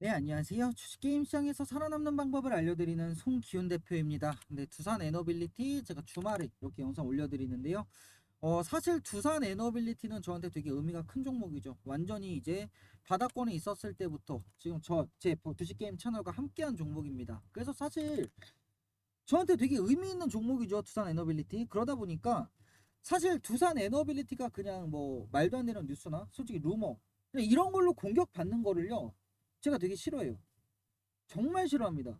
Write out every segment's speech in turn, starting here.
네, 안녕하세요. 주식 게임 시장에서 살아남는 방법을 알려드리는 송기훈 대표입니다. 네, 두산 에너빌리티 제가 주말에 이렇게 영상 올려드리는데요. 어, 사실 두산 에너빌리티는 저한테 되게 의미가 큰 종목이죠. 완전히 이제 바닥권에 있었을 때부터 지금 저 제 주식 게임 채널과 함께한 종목입니다. 그래서 사실 저한테 되게 의미 있는 종목이죠. 두산 에너빌리티. 그러다 보니까 사실 두산 에너빌리티가 그냥 뭐 말도 안 되는 뉴스나 솔직히 루머 이런 걸로 공격받는 거를요. 제가 되게 싫어해요. 정말 싫어합니다.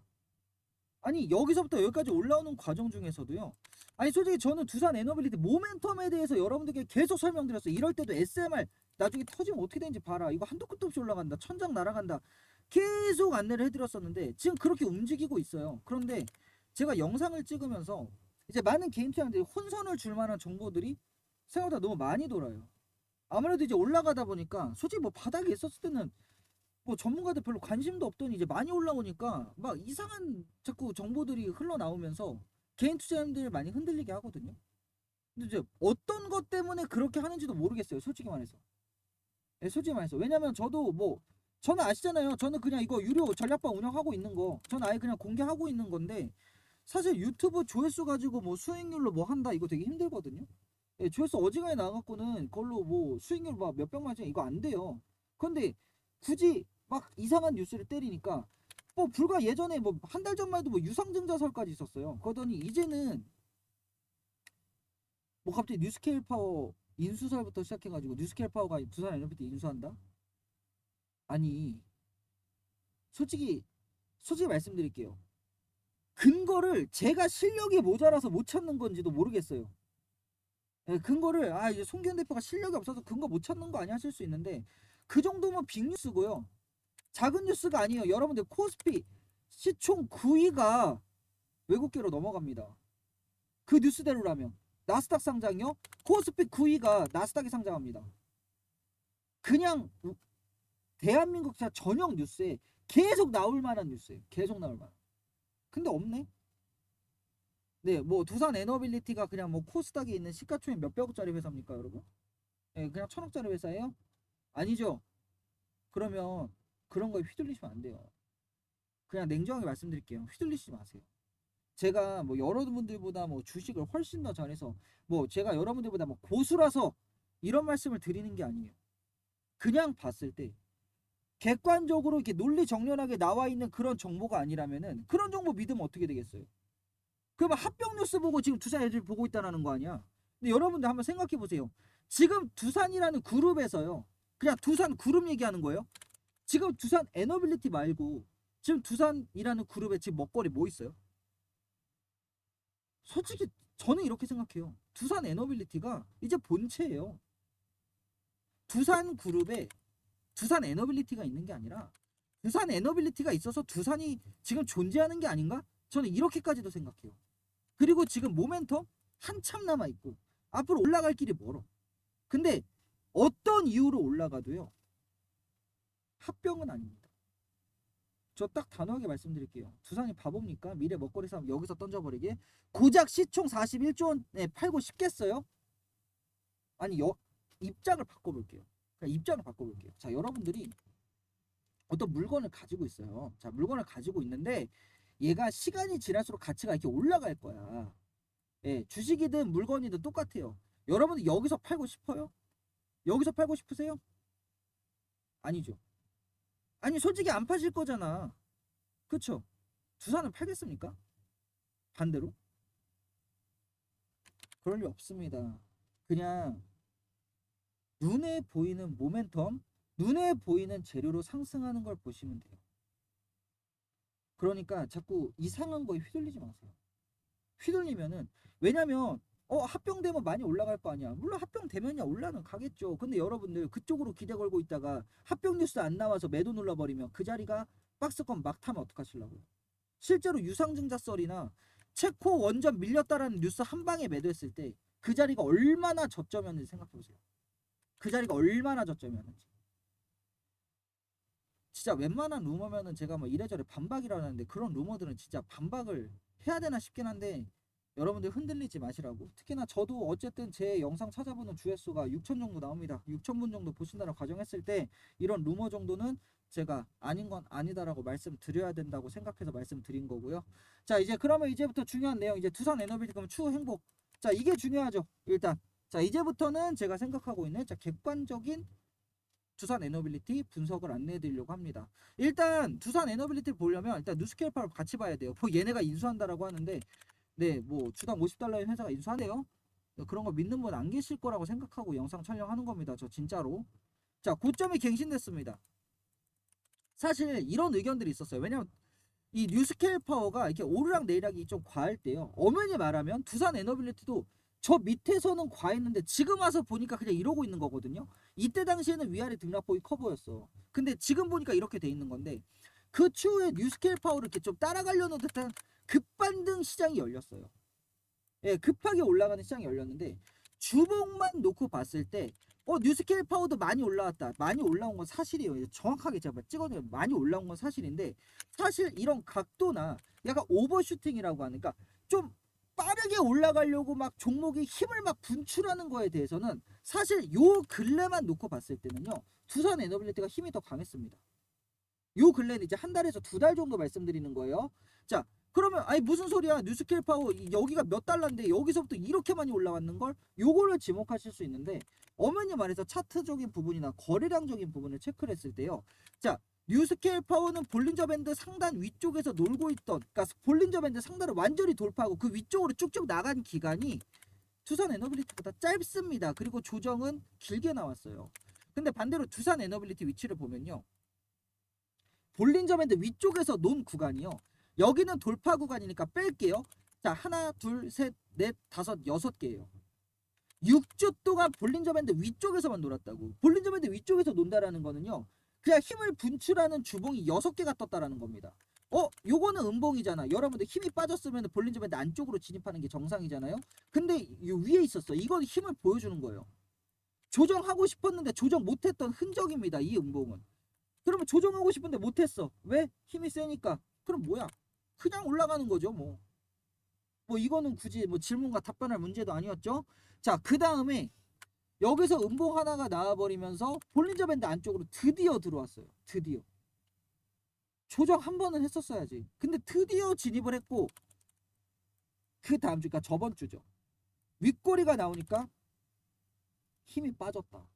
아니 여기서부터 여기까지 올라오는 과정 중에서도요. 아니 솔직히 저는 두산 에너빌리티 모멘텀에 대해서 여러분들께 계속 설명드렸어요. 이럴 때도 SMR 나중에 터지면 어떻게 되는지 봐라. 이거 한도 끝도 없이 올라간다. 천장 날아간다. 계속 안내를 해드렸었는데 지금 그렇게 움직이고 있어요. 그런데 제가 영상을 찍으면서 이제 많은 개인 투자자들이 혼선을 줄 만한 정보들이 생각보다 너무 많이 돌아요. 아무래도 이제 올라가다 보니까 솔직히 뭐 바닥에 있었을 때는 뭐 전문가들 별로 관심도 없더니 이제 많이 올라오니까 막 이상한 자꾸 정보들이 흘러나오면서 개인 투자자들 많이 흔들리게 하거든요. 근데 이제 어떤 것 때문에 그렇게 하는지도 모르겠어요. 솔직히 말해서. 예, 솔직히 말해서. 왜냐면 저도 뭐 저는 아시잖아요. 저는 그냥 이거 유료 전략방 운영하고 있는 거. 저는 아예 그냥 공개하고 있는 건데 사실 유튜브 조회수 가지고 뭐 수익률로 뭐 한다 이거 되게 힘들거든요. 예, 조회수 어지간히 나갖고는 그걸로 뭐 수익률 막 몇백만 원 이거 안 돼요. 근데 굳이 막 이상한 뉴스를 때리니까 뭐 불과 예전에 뭐 한 달 전만 해도 뭐 유상증자설까지 있었어요. 그러더니 이제는 뭐 갑자기 뉴스케일 파워 인수설부터 시작해가지고 뉴스케일 파워가 두산 에너비티 인수한다? 아니 솔직히 솔직히 말씀드릴게요. 근거를 제가 실력이 모자라서 못 찾는 건지도 모르겠어요. 예, 근거를 아 이제 송기현 대표가 실력이 없어서 근거 못 찾는 거 아니야 하실 수 있는데 그 정도면 빅뉴스고요. 작은 뉴스가 아니에요. 여러분들 코스피 시총 9위가 외국계로 넘어갑니다. 그 뉴스대로라면 나스닥 상장이요? 코스피 9위가 나스닥에 상장합니다. 그냥 우- 대한민국 자 전용 뉴스에 계속 나올 만한 뉴스예요. 계속 나올 만한. 근데 없네. 네, 뭐 두산 에너빌리티가 그냥 뭐 코스닥에 있는 시가총액 몇백억짜리 회사입니까, 여러분? 예, 그냥 천억짜리 회사예요? 아니죠. 그러면 그런 거에 휘둘리시면 안 돼요. 그냥 냉정하게 말씀드릴게요. 휘둘리지 마세요. 제가 뭐 여러분들보다 뭐 주식을 훨씬 더 잘해서 뭐 제가 여러분들보다 뭐 고수라서 이런 말씀을 드리는 게 아니에요. 그냥 봤을 때 객관적으로 이렇게 논리 정연하게 나와 있는 그런 정보가 아니라면은 그런 정보 믿으면 어떻게 되겠어요? 그러면 합병 뉴스 보고 지금 두산 애들 보고 있다라는 거 아니야? 근데 여러분들 한번 생각해 보세요. 지금 두산이라는 그룹에서요. 그냥 두산 그룹 얘기하는 거예요. 지금 두산 에너빌리티 말고 지금 두산이라는 그룹에 지금 먹거리 뭐 있어요? 솔직히 저는 이렇게 생각해요. 두산 에너빌리티가 이제 본체예요. 두산 그룹에 두산 에너빌리티가 있는 게 아니라 두산 에너빌리티가 있어서 두산이 지금 존재하는 게 아닌가? 저는 이렇게까지도 생각해요. 그리고 지금 모멘텀 한참 남아 있고 앞으로 올라갈 길이 멀어. 근데 어떤 이유로 올라가도요. 합병은 아닙니다. 저 딱 단호하게 말씀드릴게요. 두산이 바보입니까? 미래 먹거리 사업 여기서 던져버리게? 고작 시총 41조 원에 팔고 싶겠어요? 아니 여, 입장을 바꿔볼게요. 입장을 바꿔볼게요. 자 여러분들이 어떤 물건을 가지고 있어요. 자 물건을 가지고 있는데 얘가 시간이 지날수록 가치가 이렇게 올라갈 거야. 예, 주식이든 물건이든 똑같아요. 여러분들 여기서 팔고 싶어요? 여기서 팔고 싶으세요? 아니죠. 아니 솔직히 안 파실 거잖아. 그쵸? 두산은 팔겠습니까? 반대로? 그럴 리 없습니다. 그냥 눈에 보이는 모멘텀, 눈에 보이는 재료로 상승하는 걸 보시면 돼요. 그러니까 자꾸 이상한 거에 휘둘리지 마세요. 휘둘리면은 왜냐면 어 합병되면 많이 올라갈 거 아니야. 물론 합병되면야 올라는 가겠죠. 근데 여러분들 그쪽으로 기대 걸고 있다가 합병 뉴스 안 나와서 매도 눌러버리면 그 자리가 박스권 막 타면 어떡하실라고요. 실제로 유상증자 썰이나 체코 원전 밀렸다라는 뉴스 한 방에 매도했을 때 그 자리가 얼마나 저점이었는지 생각해 보세요. 그 자리가 얼마나 저점이었는지. 진짜 웬만한 루머면은 제가 뭐 이래저래 반박이라는데 그런 루머들은 진짜 반박을 해야 되나 싶긴 한데 여러분들 흔들리지 마시라고. 특히나 저도 어쨌든 제 영상 찾아보는 주횟수가 6천 정도 나옵니다. 6천 분 정도 보신다고 가정했을 때 이런 루머 정도는 제가 아닌 건 아니다라고 말씀드려야 된다고 생각해서 말씀드린 거고요. 자 이제 그러면 이제부터 중요한 내용 이제 두산 그러면 추후 행복. 자 이게 중요하죠. 일단 자 이제부터는 제가 생각하고 있는 자 객관적인 두산 에너빌리티 분석을 안내해 드리려고 합니다. 일단 두산 에너빌리티를 보려면 일단 뉴스케이퍼를 같이 봐야 돼요. 뭐 얘네가 인수한다라고 하는데 네, 뭐 주당 50달러의 회사가 인수하네요. 그런 거 믿는 분 안 계실 거라고 생각하고 영상 촬영하는 겁니다. 저 진짜로. 자, 고점이 갱신됐습니다. 사실 이런 의견들이 있었어요. 왜냐면 이 뉴스케일 파워가 이렇게 오르락 내리락이 좀 과할 때요. 엄연히 말하면 두산 에너빌리티도 저 밑에서는 과했는데 지금 와서 보니까 그냥 이러고 있는 거거든요. 이때 당시에는 위아래 등락폭이 커 보였어. 근데 지금 보니까 이렇게 돼 있는 건데 그 추후에 뉴스케일 파워를 이렇게 좀 따라가려는 듯한 급반등 시장이 열렸어요. 예, 급하게 올라가는 시장이 열렸는데 주봉만 놓고 봤을 때 어, 뉴스케일 파워도 많이 올라왔다. 많이 올라온 건 사실이에요. 정확하게 제가 찍어내요. 많이 올라온 건 사실인데 사실 이런 각도나 약간 오버슈팅이라고 하니까 좀 빠르게 올라가려고 막 종목이 힘을 막 분출하는 거에 대해서는 사실 요 근래만 놓고 봤을 때는요. 두산 에너빌리티가 힘이 더 강했습니다. 요 근래는 이제 한 달에서 두 달 정도 말씀드리는 거예요. 자, 그러면 아니 무슨 소리야? 뉴스케일 파워 이- 여기가 몇 달러인데 여기서부터 이렇게 많이 올라왔는 걸 요거를 지목하실 수 있는데 엄연히 말해서 차트적인 부분이나 거래량적인 부분을 체크를 했을 때요. 자, 뉴스케일 파워는 볼린저 밴드 상단 위쪽에서 놀고 있던 그러니까 볼린저 밴드 상단을 완전히 돌파하고 그 위쪽으로 쭉쭉 나간 기간이 두산 에너빌리티보다 짧습니다. 그리고 조정은 길게 나왔어요. 근데 반대로 두산 에너빌리티 위치를 보면요. 볼린저 밴드 위쪽에서 논 구간이요. 여기는 돌파 구간이니까 뺄게요. 자, 하나, 둘, 셋, 넷, 다섯, 여섯 개예요. 6주 동안 볼린저 밴드 위쪽에서만 놀았다고. 볼린저 밴드 위쪽에서 논다라는 거는요. 그냥 힘을 분출하는 주봉이 6개가 떴다라는 겁니다. 어, 요거는 음봉이잖아. 여러분들 힘이 빠졌으면 볼린저 밴드 안쪽으로 진입하는 게 정상이잖아요. 근데 요 위에 있었어. 이건 힘을 보여주는 거예요. 조정하고 싶었는데 조정 못했던 흔적입니다. 이 음봉은. 그러면 조정하고 싶은데 못했어. 왜? 힘이 세니까. 그럼 뭐야? 그냥 올라가는 거죠, 뭐. 뭐 이거는 굳이 뭐 질문과 답변할 문제도 아니었죠. 자, 그 다음에 여기서 음봉 하나가 나와버리면서 볼린저 밴드 안쪽으로 드디어 들어왔어요. 드디어. 조정 한 번은 했었어야지. 근데 드디어 진입을 했고 그 다음 주, 그러니까 저번 주죠. 윗꼬리가 나오니까 힘이 빠졌다.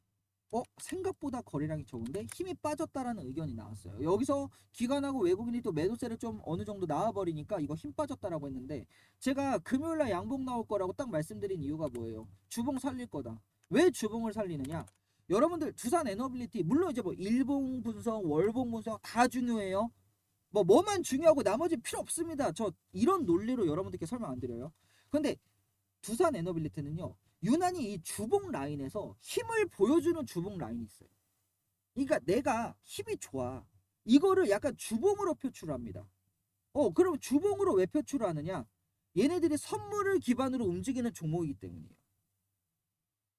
어 생각보다 거래량이 적은데 힘이 빠졌다라는 의견이 나왔어요. 여기서 기관하고 외국인이 또 매도세를 좀 어느 정도 나와버리니까 이거 힘 빠졌다라고 했는데 제가 금요일날 양봉 나올 거라고 딱 말씀드린 이유가 뭐예요? 주봉 살릴 거다. 왜 주봉을 살리느냐? 여러분들 두산 에너빌리티 물론 이제 뭐 일봉 분석, 월봉 분석 다 중요해요. 뭐 뭐만 중요하고 나머지 필요 없습니다. 저 이런 논리로 여러분들께 설명 안 드려요. 근데 두산 에너빌리티는요. 유난히 이 주봉 라인에서 힘을 보여주는 주봉 라인이 있어요. 그러니까 내가 힘이 좋아. 이거를 약간 주봉으로 표출합니다. 어, 그럼 주봉으로 왜 표출하느냐? 얘네들이 선물을 기반으로 움직이는 종목이기 때문이에요.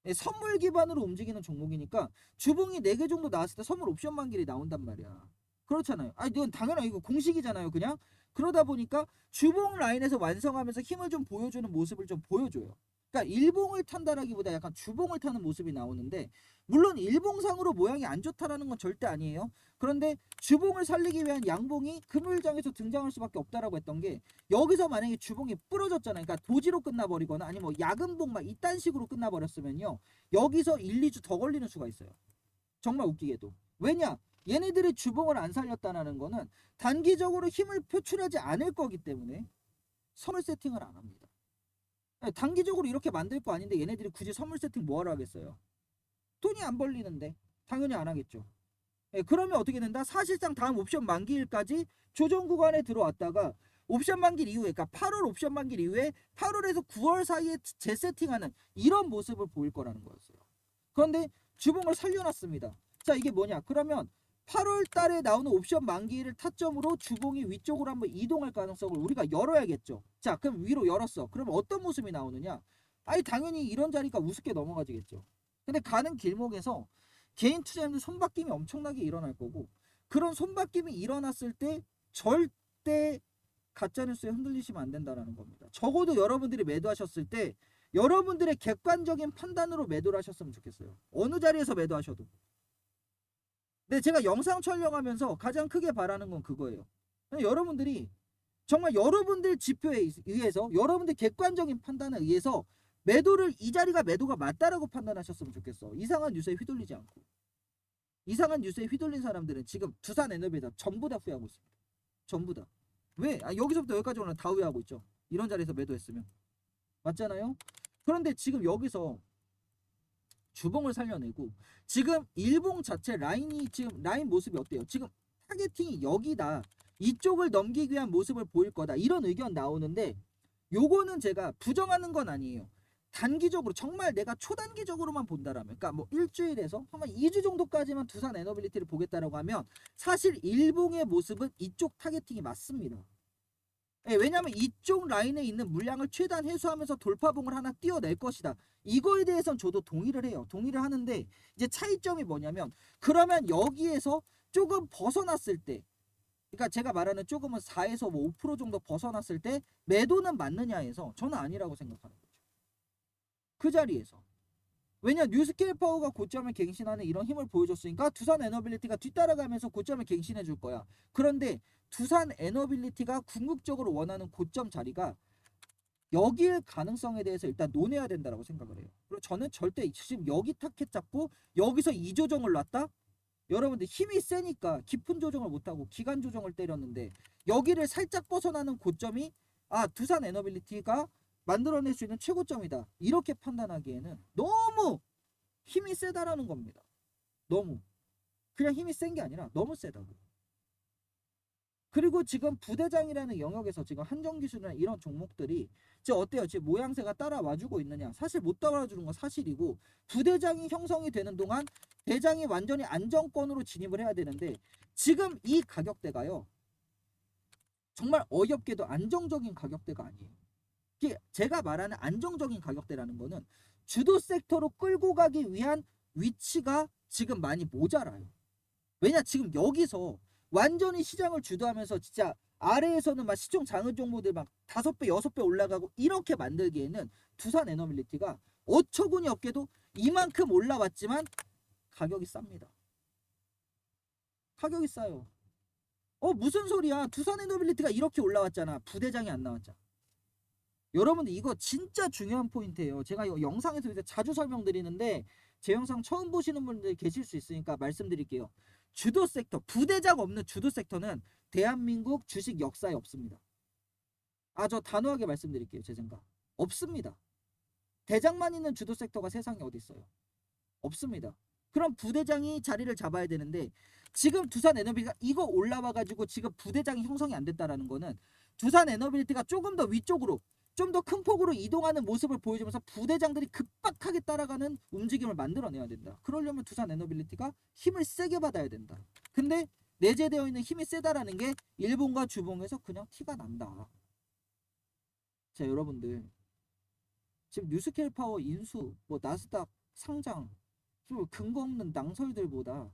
예, 선물 기반으로 움직이는 종목이니까 주봉이 4개 정도 나왔을 때 선물 옵션 만 길이 나온단 말이야. 그렇잖아요. 아니, 이건 당연한 이거 공식이잖아요. 그냥 그러다 보니까 주봉 라인에서 완성하면서 힘을 좀 보여주는 모습을 좀 보여줘요. 그러니까 일봉을 탄다라기보다 약간 주봉을 타는 모습이 나오는데 물론 일봉상으로 모양이 안 좋다라는 건 절대 아니에요. 그런데 주봉을 살리기 위한 양봉이 금요일장에서 등장할 수밖에 없다라고 했던 게 여기서 만약에 주봉이 부러졌잖아요. 그러니까 도지로 끝나버리거나 아니면 뭐 야근봉 막 이딴 식으로 끝나버렸으면요. 여기서 1, 2주 더 걸리는 수가 있어요. 정말 웃기게도. 왜냐? 얘네들이 주봉을 안 살렸다는 거는 단기적으로 힘을 표출하지 않을 거기 때문에 선물 세팅을 안 합니다. 예, 단기적으로 이렇게 만들 거 아닌데 얘네들이 굳이 선물 세팅 뭐하러 하겠어요? 돈이 안 벌리는데 당연히 안 하겠죠. 예, 그러면 어떻게 된다? 사실상 다음 옵션 만기일까지 조정 구간에 들어왔다가 옵션 만기 이후에 그러니까 8월 옵션 만기 이후에 8월에서 9월 사이에 재세팅하는 이런 모습을 보일 거라는 거였어요. 그런데 주봉을 살려놨습니다. 자 이게 뭐냐? 그러면 8월 달에 나오는 옵션 만기를 타점으로 주봉이 위쪽으로 한번 이동할 가능성을 우리가 열어야겠죠. 자, 그럼 위로 열었어. 그러면 어떤 모습이 나오느냐? 아니 당연히 이런 자리가 우습게 넘어가지겠죠. 근데 가는 길목에서 개인 투자자들 손바뀜이 엄청나게 일어날 거고 그런 손바뀜이 일어났을 때 절대 가짜뉴스에 흔들리시면 안 된다라는 겁니다. 적어도 여러분들이 매도하셨을 때 여러분들의 객관적인 판단으로 매도를 하셨으면 좋겠어요. 어느 자리에서 매도하셔도. 근데 제가 영상 촬영하면서 가장 크게 바라는 건 그거예요. 여러분들이 정말 여러분들 지표에 의해서 여러분들 객관적인 판단에 의해서 매도를 이 자리가 매도가 맞다라고 판단하셨으면 좋겠어. 이상한 뉴스에 휘둘리지 않고. 이상한 뉴스에 휘둘린 사람들은 지금 두산 에너비다 전부 다 후회하고 있습니다. 전부 다. 왜? 아, 여기서부터 여기까지 오는 다 후회하고 있죠. 이런 자리에서 매도했으면. 맞잖아요? 그런데 지금 여기서 주봉을 살려내고 지금 일봉 자체 라인이 지금 라인 모습이 어때요? 지금 타겟팅이 여기다. 이쪽을 넘기기 위한 모습을 보일 거다. 이런 의견 나오는데 요거는 제가 부정하는 건 아니에요. 단기적으로 정말 내가 초단기적으로만 본다라면 그러니까 뭐 일주일에서 한번 2주 정도까지만 두산 에너빌리티를 보겠다라고 하면 사실 일봉의 모습은 이쪽 타겟팅이 맞습니다. 예, 왜냐하면 이쪽 라인에 있는 물량을 최대한 해소하면서 돌파봉을 하나 띄워낼 것이다. 이거에 대해서는 저도 동의를 해요. 동의를 하는데 이제 차이점이 뭐냐면 그러면 여기에서 조금 벗어났을 때 그러니까 제가 말하는 조금은 4에서 뭐 5% 정도 벗어났을 때 매도는 맞느냐 해서 저는 아니라고 생각하는 거죠. 그 자리에서 왜냐 뉴스케일 파워가 고점을 갱신하는 이런 힘을 보여줬으니까 두산 에너빌리티가 뒤따라가면서 고점을 갱신해 줄 거야. 그런데 두산 에너빌리티가 궁극적으로 원하는 고점 자리가 여기의 가능성에 대해서 일단 논해야 된다라고 생각을 해요. 그리고 저는 절대 지금 여기 타켓 잡고 여기서 이 조정을 놨다? 여러분들 힘이 세니까 깊은 조정을 못하고 기간 조정을 때렸는데 여기를 살짝 벗어나는 고점이 아 두산 에너빌리티가 만들어낼 수 있는 최고점이다. 이렇게 판단하기에는 너무 힘이 세다라는 겁니다. 너무. 그냥 힘이 센 게 아니라 너무 세다고. 그리고 지금 부대장이라는 영역에서 지금 한정기술이나 이런 종목들이 지금 어때요? 지금 모양새가 따라와주고 있느냐? 사실 못 따라와주는 건 사실이고 부대장이 형성이 되는 동안 대장이 완전히 안정권으로 진입을 해야 되는데 지금 이 가격대가요. 정말 어이없게도 안정적인 가격대가 아니에요. 제가 말하는 안정적인 가격대라는 거는 주도 섹터로 끌고 가기 위한 위치가 지금 많이 모자라요. 왜냐 지금 여기서 완전히 시장을 주도하면서 진짜 아래에서는 막 시총 장은 종목들 막 다섯 배 여섯 배 올라가고 이렇게 만들기에는 두산 에너빌리티가 어처구니 없게도 이만큼 올라왔지만 가격이 쌉니다. 가격이 싸요. 어 무슨 소리야? 두산 에너빌리티가 이렇게 올라왔잖아. 부대장이 안 나왔잖아. 여러분들 이거 진짜 중요한 포인트예요. 제가 이 영상에서 이제 자주 설명드리는데 제 영상 처음 보시는 분들 계실 수 있으니까 말씀드릴게요. 주도 섹터, 부대장 없는 주도 섹터는 대한민국 주식 역사에 없습니다. 아, 저 단호하게 말씀드릴게요. 제 생각. 없습니다. 대장만 있는 주도 섹터가 세상에 어디 있어요? 없습니다. 그럼 부대장이 자리를 잡아야 되는데 지금 두산 에너빌리티가 이거 올라와 가지고 지금 부대장이 형성이 안 됐다라는 거는 두산 에너빌리티가 조금 더 위쪽으로 좀 더 큰 폭으로 이동하는 모습을 보여주면서 부대장들이 급박하게 따라가는 움직임을 만들어내야 된다. 그러려면 두산 에너빌리티가 힘을 세게 받아야 된다. 근데 내재되어 있는 힘이 세다라는 게 일본과 주봉에서 그냥 티가 난다. 자 여러분들 지금 뉴스케일 파워 인수 뭐 나스닥 상장 좀 근거 없는 낭설들보다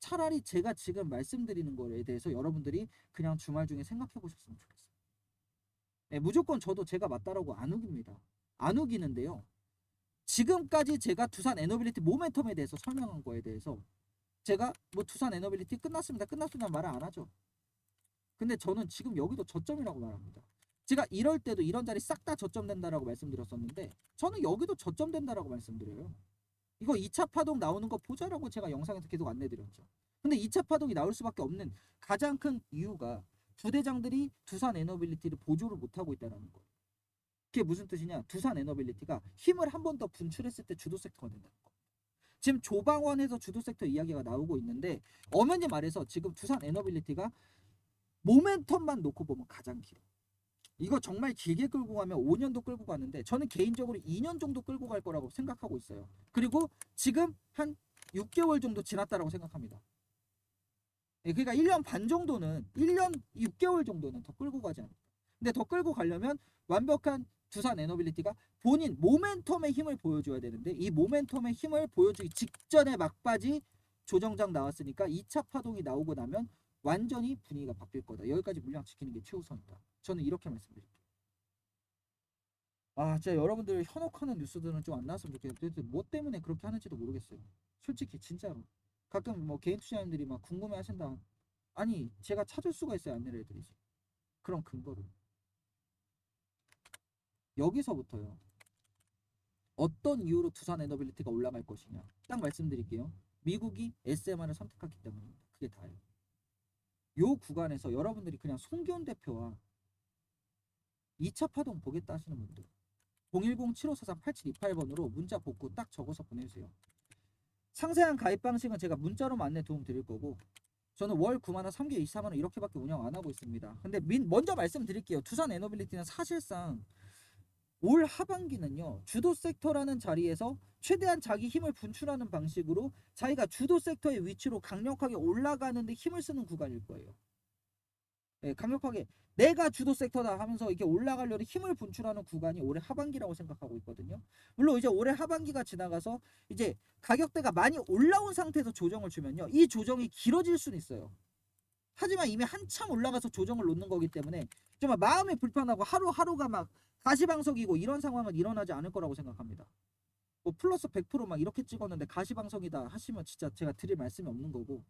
차라리 제가 지금 말씀드리는 거에 대해서 여러분들이 그냥 주말 중에 생각해 보셨으면 좋겠어요. 네, 무조건 저도 제가 맞다라고 안 우깁니다. 안 우기는데요. 지금까지 제가 두산 에너빌리티 모멘텀에 대해서 설명한 거에 대해서 제가 뭐 두산 에너빌리티 끝났습니다. 끝났습니다 말을 안 하죠. 근데 저는 지금 여기도 저점이라고 말합니다. 제가 이럴 때도 이런 자리 싹 다 저점 된다라고 말씀드렸었는데 저는 여기도 저점 된다라고 말씀드려요. 이거 2차 파동 나오는 거 보자라고 제가 영상에서 계속 안내드렸죠. 근데 2차 파동이 나올 수밖에 없는 가장 큰 이유가 부대장들이 두산 에너빌리티를 보조를 못하고 있다는 거예요. 그게 무슨 뜻이냐? 두산 에너빌리티가 힘을 한 번 더 분출했을 때 주도 섹터가 된다는 거. 지금 조방원에서 주도 섹터 이야기가 나오고 있는데 엄연히 말해서 지금 두산 에너빌리티가 모멘텀만 놓고 보면 가장 길어. 이거 정말 길게 끌고 가면 5년도 끌고 가는데 저는 개인적으로 2년 정도 끌고 갈 거라고 생각하고 있어요. 그리고 지금 한 6개월 정도 지났다라고 생각합니다. 예, 그러니까 1년 반 정도는 1년 6개월 정도는 더 끌고 가지 않을까. 근데 더 끌고 가려면 완벽한 두산 에너빌리티가 본인 모멘텀의 힘을 보여줘야 되는데 이 모멘텀의 힘을 보여주기 직전에 막바지 조정장 나왔으니까 2차 파동이 나오고 나면 완전히 분위기가 바뀔 거다. 여기까지 물량 지키는 게 최우선이다. 저는 이렇게 말씀드릴게요. 아, 진짜 여러분들 현혹하는 뉴스들은 좀 안 나왔으면. 도대체 뭐 때문에 그렇게 하는지도 모르겠어요. 솔직히 진짜로. 가끔 뭐 개인 투자자님들이 막 궁금해 하신다. 아니, 제가 찾을 수가 있어요. 안내를 해드리지. 그런 근거를. 여기서부터요. 어떤 이유로 두산 에너빌리티가 올라갈 것이냐. 딱 말씀드릴게요. 미국이 SMR을 선택했기 때문입니다. 그게 다예요. 요 구간에서 여러분들이 그냥 송기훈 대표와 2차 파동 보겠다 하시는 분들 010-7543-8728번으로 문자 복구 딱 적어서 보내주세요. 상세한 가입 방식은 제가 문자로 안내 도움 드릴 거고 저는 월 9만 원 3개월 24만 원 이렇게밖에 운영 안 하고 있습니다. 근데 민, 먼저 말씀드릴게요. 두산 에너빌리티는 사실상 올 하반기는요 주도 섹터라는 자리에서 최대한 자기 힘을 분출하는 방식으로 자기가 주도 섹터의 위치로 강력하게 올라가는데 힘을 쓰는 구간일 거예요. 예, 강력하게 내가 주도 섹터다 하면서 이게 올라가려는 힘을 분출하는 구간이 올해 하반기라고 생각하고 있거든요. 물론 이제 올해 하반기가 지나가서 이제 가격대가 많이 올라온 상태에서 조정을 주면요. 이 조정이 길어질 수는 있어요. 하지만 이미 한참 올라가서 조정을 놓는 거기 때문에 정말 마음이 불편하고 하루하루가 막 가시방석이고 이런 상황은 일어나지 않을 거라고 생각합니다. 뭐 플러스 100%막 이렇게 찍었는데 가시방석이다 하시면 진짜 제가 드릴 말씀이 없는 거고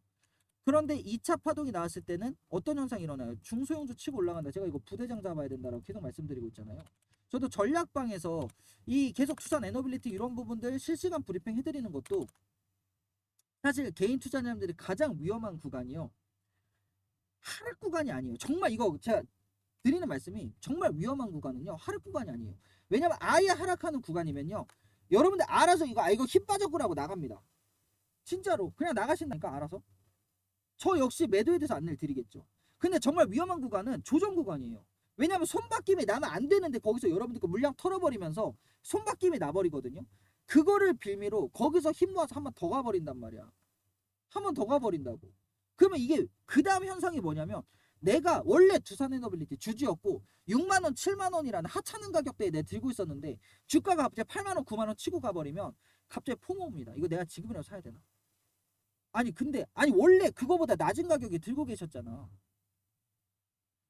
그런데 2차 파동이 나왔을 때는 어떤 현상이 일어나요? 중소형주 치고 올라간다. 제가 이거 부대장 잡아야 된다라고 계속 말씀드리고 있잖아요. 저도 전략방에서 이 계속 투자 에너빌리티 이런 부분들 실시간 브리핑 해드리는 것도 사실 개인 투자자님들이 가장 위험한 구간이요. 하락 구간이 아니에요. 정말 이거 제가 드리는 말씀이 정말 위험한 구간은요. 하락 구간이 아니에요. 왜냐면 아예 하락하는 구간이면요. 여러분들 알아서 이거 아 이거 힘 빠졌구라고 나갑니다. 진짜로 그냥 나가신다니까 알아서. 저 역시 매도에 대해서 안내를 드리겠죠. 근데 정말 위험한 구간은 조정 구간이에요. 왜냐하면 손바뀜이 나면 안 되는데 거기서 여러분들 그 물량 털어버리면서 손바뀜이 나버리거든요. 그거를 빌미로 거기서 힘 모아서 한 번 더 가버린단 말이야. 한 번 더 가버린다고. 그러면 이게 그 다음 현상이 뭐냐면 내가 원래 두산에너빌리티 주주였고 6만 원, 7만 원이라는 하찮은 가격대에 내 들고 있었는데 주가가 갑자기 8만 원, 9만 원 치고 가버리면 갑자기 포모 옵니다. 이거 내가 지금이라도 사야 되나? 아니 근데 아니 원래 그거보다 낮은 가격에 들고 계셨잖아.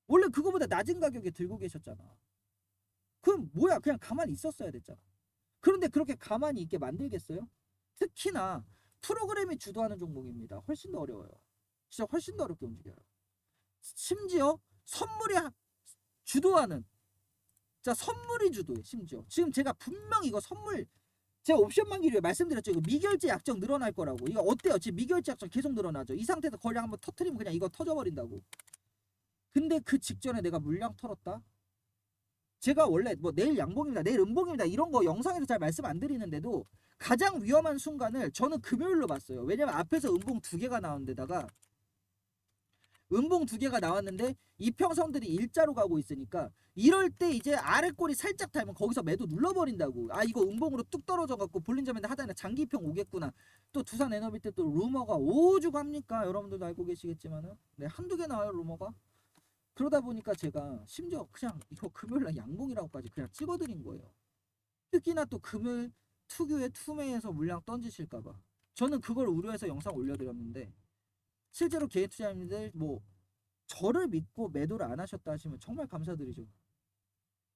원래 그거보다 낮은 가격에 들고 계셨잖아. 그럼 뭐야 그냥 가만히 있었어야 됐잖아. 그런데 그렇게 가만히 있게 만들겠어요? 특히나 프로그램이 주도하는 종목입니다. 훨씬 더 어려워요. 진짜 훨씬 더 어렵게 움직여요. 심지어 선물이 하- 주도하는 자 선물이 주도해 심지어 지금 제가 분명히 이거 선물 제가 옵션 만기를 말씀드렸죠. 이거 미결제 약정 늘어날 거라고. 이거 어때요? 지금 미결제 약정 계속 늘어나죠. 이 상태에서 거래 한번 터트리면 그냥 이거 터져버린다고. 근데 그 직전에 내가 물량 털었다? 제가 원래 뭐 내일 양봉입니다 내일 음봉입니다 이런 거 영상에서 잘 말씀 안 드리는데도 가장 위험한 순간을 저는 금요일로 봤어요. 왜냐면 앞에서 음봉 두 개가 나온 데다가 음봉 두 개가 나왔는데 이평선들이 일자로 가고 있으니까 이럴 때 이제 아래 꼬리 살짝 달면 거기서 매도 눌러버린다고. 아 이거 음봉으로 뚝 떨어져 갖고 볼린저맨데 하다는 장기평 오겠구나. 또 두산 에너비 때 또 루머가 오주 갑니까? 여러분들도 알고 계시겠지만은. 네 한두 개 나와요 루머가. 그러다 보니까 제가 심지어 그냥 이거 금요일날 양봉이라고까지 그냥 찍어드린 거예요. 특히나 또 금요일 투교에 투매에서 물량 던지실까봐. 저는 그걸 우려해서 영상 올려드렸는데 실제로 개인 투자자님들 뭐 저를 믿고 매도를 안 하셨다 하시면 정말 감사드리죠.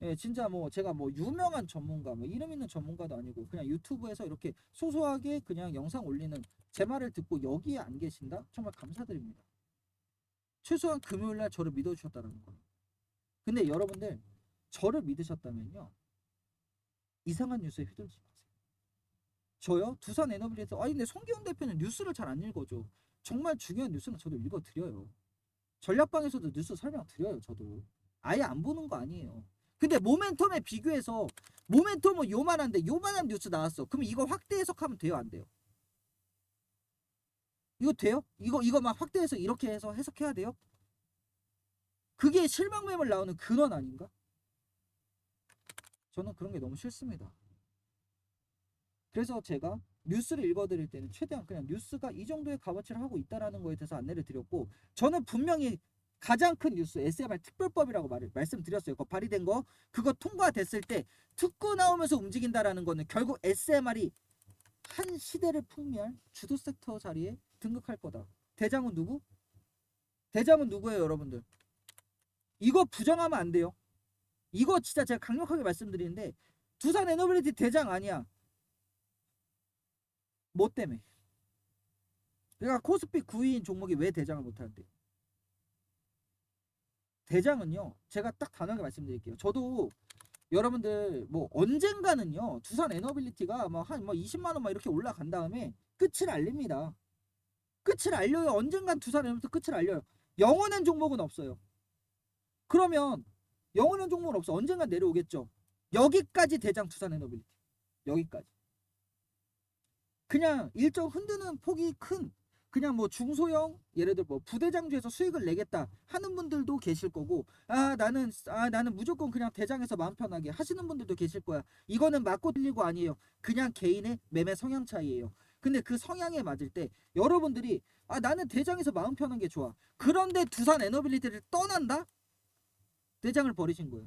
예, 진짜 뭐 제가 뭐 유명한 전문가, 뭐 이름 있는 전문가도 아니고 그냥 유튜브에서 이렇게 소소하게 그냥 영상 올리는 제 말을 듣고 여기에 안 계신다? 정말 감사드립니다. 최소한 금요일 날 저를 믿어주셨다는 거. 근데 여러분들 저를 믿으셨다면요. 이상한 뉴스에 휘둘리지 마세요. 저요? 두산 에너빌리티 아니 근데 송기훈 대표는 뉴스를 잘 안 읽어줘. 정말 중요한 뉴스는 저도 읽어드려요. 전략방에서도 뉴스 설명드려요. 저도 아예 안 보는 거 아니에요. 근데 모멘텀에 비교해서 모멘텀은 요만한데 요만한 뉴스 나왔어. 그럼 이거 확대 해석하면 돼요? 안 돼요? 이거 돼요? 이거 이거 막 확대해서 이렇게 해서 해석해야 돼요? 그게 실망 매물 나오는 근원 아닌가? 저는 그런 게 너무 싫습니다. 그래서 제가 뉴스를 읽어드릴 때는 최대한 그냥 뉴스가 이 정도의 값어치를 하고 있다라는 거에 대해서 안내를 드렸고 저는 분명히 가장 큰 뉴스 SMR 특별법이라고 말, 말씀드렸어요. 그거 발의된 거 그거 통과됐을 때 특구 나오면서 움직인다라는 거는 결국 SMR이 한 시대를 풍미할 주도 섹터 자리에 등극할 거다. 대장은 누구? 대장은 누구예요, 여러분들? 이거 부정하면 안 돼요. 이거 진짜 제가 강력하게 말씀드리는데 두산 에너빌리티 대장 아니야. 뭐 때문에? 그러니까 코스피 9위인 종목이 왜 대장을 못하는데? 대장은요. 제가 딱 단호하게 말씀드릴게요. 저도 여러분들 뭐 언젠가는요. 두산 에너빌리티가 뭐한뭐 20만 원막 이렇게 올라간 다음에 끝을 알립니다. 끝을 알려요. 언젠간 두산 에너빌리티 끝을 알려요. 영원한 종목은 없어요. 그러면 영원한 종목은 없어. 언젠간 내려오겠죠. 여기까지 대장 두산 에너빌리티. 여기까지. 그냥 일정 흔드는 폭이 큰 그냥 뭐 중소형 예를 들어 뭐 부대장주에서 수익을 내겠다 하는 분들도 계실 거고 아 나는 아 나는 무조건 그냥 대장에서 마음 편하게 하시는 분들도 계실 거야. 이거는 맞고 틀리고 아니에요. 그냥 개인의 매매 성향 차이예요. 근데 그 성향에 맞을 때 여러분들이 아 나는 대장에서 마음 편한 게 좋아. 그런데 두산 에너빌리티를 떠난다? 대장을 버리신 거예요.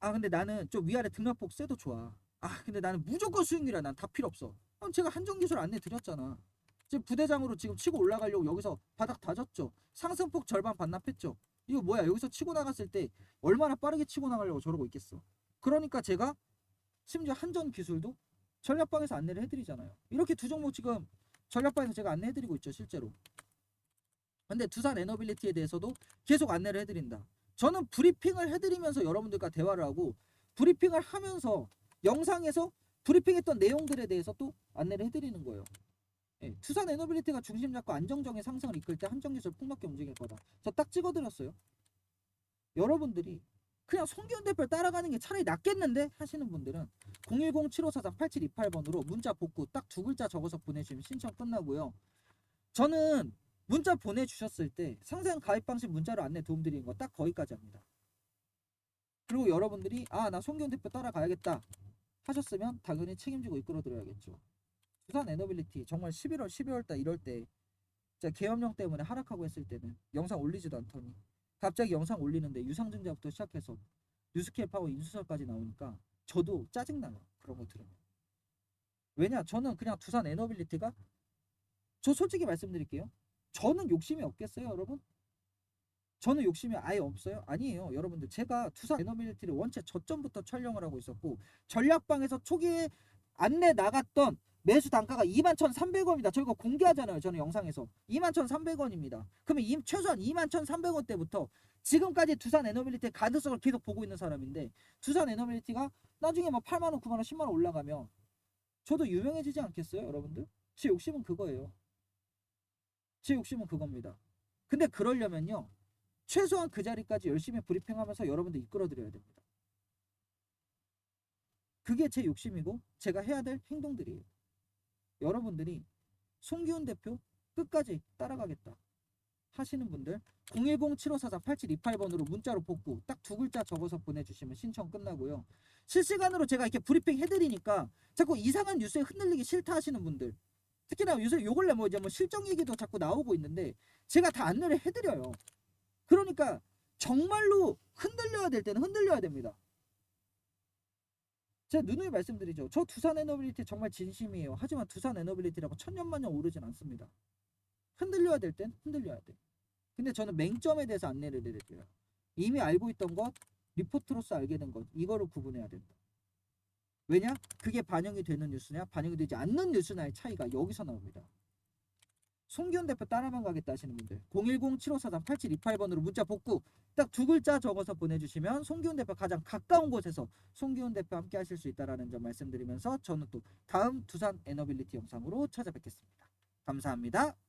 아 근데 나는 좀 위아래 등락폭 세도 좋아. 아 근데 나는 무조건 수익률이야. 난 다 필요 없어. 그럼 제가 한정 기술 안내 드렸잖아. 지금 부대장으로 지금 치고 올라가려고 여기서 바닥 다졌죠. 상승폭 절반 반납했죠. 이거 뭐야? 여기서 치고 나갔을 때 얼마나 빠르게 치고 나가려고 저러고 있겠어. 그러니까 제가 심지어 한전 기술도 전략방에서 안내를 해드리잖아요. 이렇게 두 종목 지금 전략방에서 제가 안내해드리고 있죠, 실제로. 근데 두산 에너빌리티에 대해서도 계속 안내를 해드린다. 저는 브리핑을 해드리면서 여러분들과 대화를 하고 브리핑을 하면서 영상에서 브리핑했던 내용들에 대해서 또 안내를 해드리는 거예요. 예, 투산 에너빌리티가 중심 잡고 안정적인 상승을 이끌 때 한정기술 폭넓게 움직일 거다. 저 딱 찍어드렸어요. 여러분들이 그냥 송기훈 대표 따라가는 게 차라리 낫겠는데 하시는 분들은 010-7543-8728번으로 문자 복구 딱 두 글자 적어서 보내주시면 신청 끝나고요. 저는 문자 보내주셨을 때 상세한 가입 방식 문자로 안내 도움드리는 거 딱 거기까지 합니다. 그리고 여러분들이 아 나 송기훈 대표 따라가야겠다 하셨으면 당연히 책임지고 이끌어드려야겠죠. 부산 에너빌리티 정말 11월 12월 달 이럴 때 진짜 계엄령 때문에 하락하고 했을 때는 영상 올리지도 않더니 갑자기 영상 올리는데 유상증자부터 시작해서 파워 인수설까지 나오니까 저도 짜증나요. 그런 거 들으면. 왜냐 저는 그냥 두산 에너빌리티가 저 솔직히 말씀드릴게요. 저는 욕심이 없겠어요 여러분 저는 욕심이 아예 없어요 아니에요 여러분들 제가 두산 에너빌리티를 원체 저점부터 촬영을 하고 있었고 전략방에서 초기에 안내 나갔던 매수 단가가 21,300원입니다. 저희가 공개하잖아요. 저는 영상에서 21,300원입니다. 그러면 이, 최소한 21,300원 때부터 지금까지 두산 에너빌리티의 가능성을 계속 보고 있는 사람인데 두산 에너빌리티가 나중에 뭐 8만 원, 9만 원, 10만 원 올라가면 저도 유명해지지 않겠어요, 여러분들? 제 욕심은 그거예요. 제 욕심은 그겁니다. 근데 그러려면요. 최소한 그 자리까지 열심히 브리핑하면서 여러분들 이끌어드려야 됩니다. 그게 제 욕심이고 제가 해야 될 행동들이에요. 여러분들이 송기훈 대표 끝까지 따라가겠다 하시는 분들 010-7544-8728번으로 문자로 복구 딱 두 글자 적어서 보내주시면 신청 끝나고요. 실시간으로 제가 이렇게 브리핑 해드리니까 자꾸 이상한 뉴스에 흔들리기 싫다 하시는 분들 특히나 요새 요 근래 뭐 이제 뭐 실정 얘기도 자꾸 나오고 있는데 제가 다 안내를 해드려요. 그러니까 정말로 흔들려야 될 때는 흔들려야 됩니다. 제가 누누이 말씀드리죠. 저 두산 에너빌리티 정말 진심이에요. 하지만 두산 에너빌리티라고 천년만년 오르진 않습니다. 흔들려야 될 땐 흔들려야 돼. 근데 저는 맹점에 대해서 안내를 드릴게요. 이미 알고 있던 것, 리포트로서 알게 된 것, 이거를 구분해야 된다. 왜냐? 그게 반영이 되는 뉴스냐, 반영이 되지 않는 뉴스냐의 차이가 여기서 나옵니다. 송기훈 대표 따라만 가겠다 하시는 분들 010-7543-8728번으로 문자 복구 딱 두 글자 적어서 보내주시면 송기훈 대표 가장 가까운 곳에서 송기훈 대표 함께 하실 수 있다는 점 말씀드리면서 저는 또 다음 두산 에너빌리티 영상으로 찾아뵙겠습니다. 감사합니다.